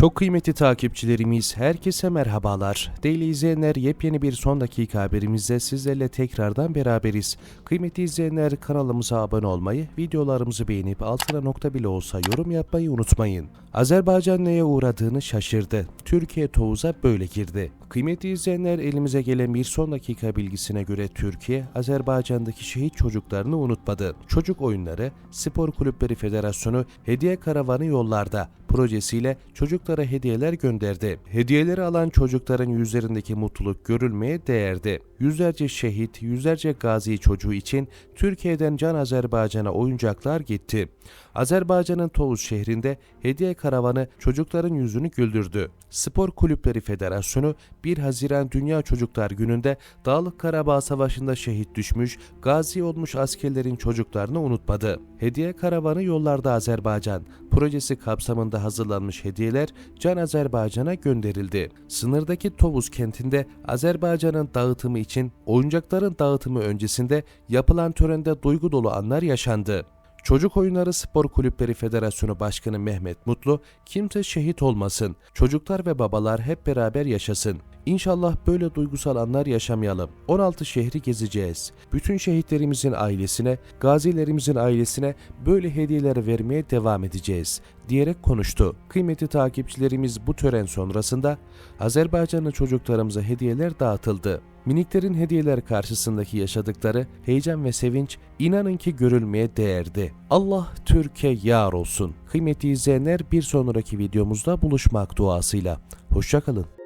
Çok kıymetli takipçilerimiz, herkese merhabalar. Değerli izleyenler, yepyeni bir son dakika haberimizde sizlerle tekrardan beraberiz. Kıymetli izleyenler, kanalımıza abone olmayı, videolarımızı beğenip altına nokta bile olsa yorum yapmayı unutmayın. Azerbaycan neye uğradığını şaşırdı. Türkiye Tovuz'a böyle girdi. Kıymetli izleyenler, elimize gelen bir son dakika bilgisine göre Türkiye, Azerbaycan'daki şehit çocuklarını unutmadı. Çocuk Oyunları, Spor Kulüpleri Federasyonu hediye karavanı yollarda projesiyle çocuklara hediyeler gönderdi. Hediyeleri alan çocukların yüzlerindeki mutluluk görülmeye değerdi. Yüzlerce şehit, yüzlerce gazi çocuğu için Türkiye'den Can Azerbaycan'a oyuncaklar gitti. Azerbaycan'ın Tovuz şehrinde hediye karavanı çocukların yüzünü güldürdü. Spor Kulüpleri Federasyonu 1 Haziran Dünya Çocuklar Günü'nde Dağlık Karabağ Savaşı'nda şehit düşmüş, gazi olmuş askerlerin çocuklarını unutmadı. Hediye karavanı yollarda Azerbaycan projesi kapsamında hazırlanmış hediyeler Can Azerbaycan'a gönderildi. Sınırdaki Tovuz kentinde Azerbaycan'ın dağıtımı için oyuncakların dağıtımı öncesinde yapılan törende duygu dolu anlar yaşandı. Çocuk Oyunları Spor Kulüpleri Federasyonu Başkanı Mehmet Mutlu, kimse şehit olmasın, çocuklar ve babalar hep beraber yaşasın. İnşallah böyle duygusal anlar yaşamayalım. 16 şehri gezeceğiz. Bütün şehitlerimizin ailesine, gazilerimizin ailesine böyle hediyeler vermeye devam edeceğiz diyerek konuştu. Kıymetli takipçilerimiz bu tören sonrasında Azerbaycanlı çocuklarımıza hediyeler dağıtıldı. Miniklerin hediyeler karşısındaki yaşadıkları heyecan ve sevinç inanın ki görülmeye değerdi. Allah Türkiye yar olsun. Kıymetli izleyenler bir sonraki videomuzda buluşmak duasıyla. Hoşçakalın.